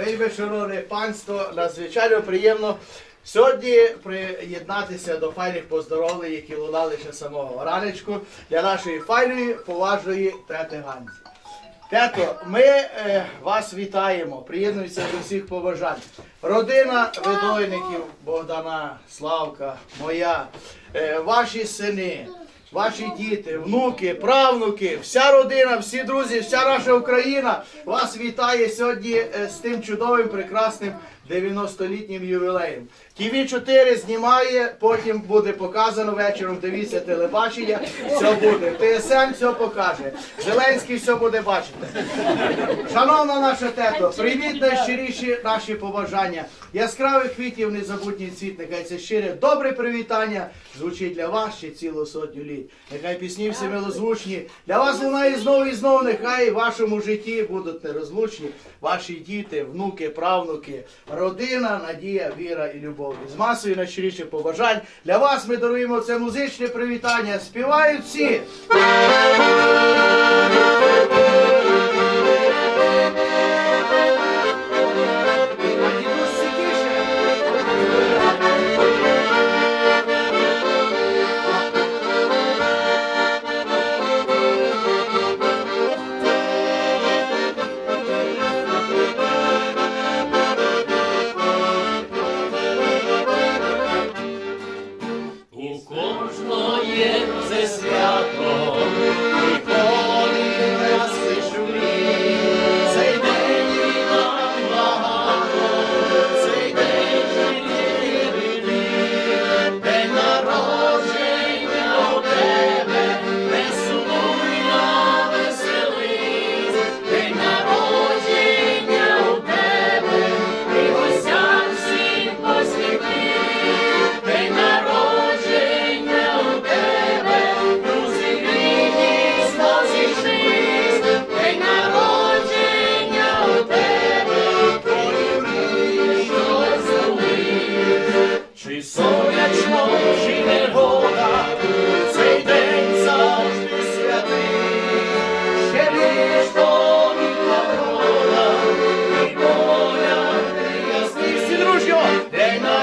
Вельми шановне панство, надзвичайно приємно сьогодні приєднатися до файних поздоровлень, які лунали ще самого ранечку для нашої файної, поважної тети Ганзі. Тето, ми е, вас вітаємо, приєднуємося до всіх побажань. Родина видойників Богдана, Славка, моя, е, ваші сини, ваші діти, внуки, правнуки, вся родина, всі друзі, вся наша Україна вас вітає сьогодні е, з тим чудовим, прекрасним 90-літнім ювілеєм. ТВ 4 знімає, потім буде показано вечором. Дивіться телебачення, все буде. ТСН все покаже. Зеленський все буде бачити. Шановна наша тето, привіт найщиріші наші побажання. Яскравих квітів, незабутній цвіт, нехай це щире добре привітання звучить для вас ще цілу сотню літ. Нехай пісні всі милозвучні. Для вас лунає знову і знову, нехай в вашому житті будуть нерозлучні ваші діти, внуки, правнуки, родина, надія, віра і любов. З масою найщиріших побажань. Для вас ми даруємо це музичне привітання. Співають всі. Кожного є свято, Чи сонячно, чи негода, цей день завжди святий. Ще більш тобі рода, і поля ти ясний. Всі дружньо! День народження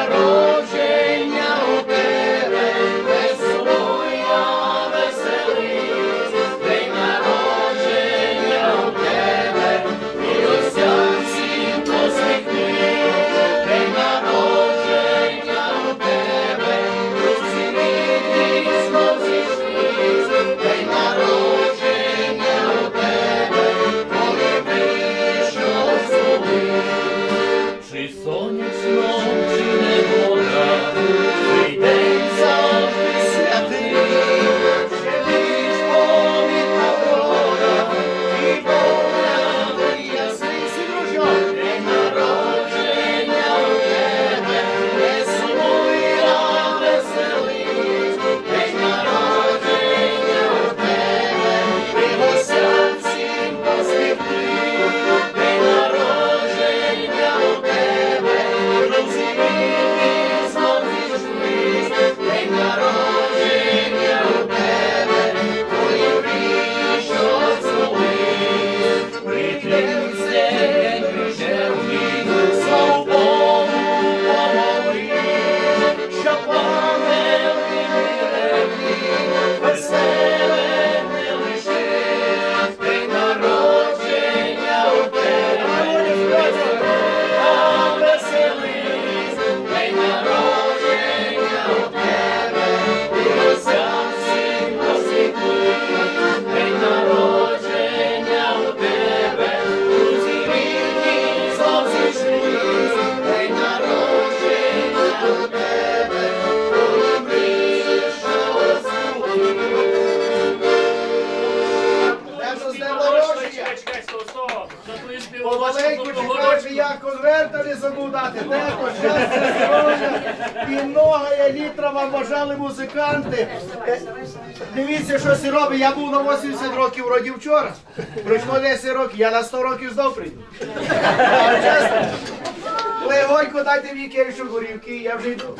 не забув дати. Дехто, щастя, здоров'я і много літра вам бажали музиканти. Дивіться, що сі робить. Я був на 80 років вроді вчора. Пройшло 10 років, я на 100 років знов прийду. Легонько дайте мені кельчу горівки, я вже йду.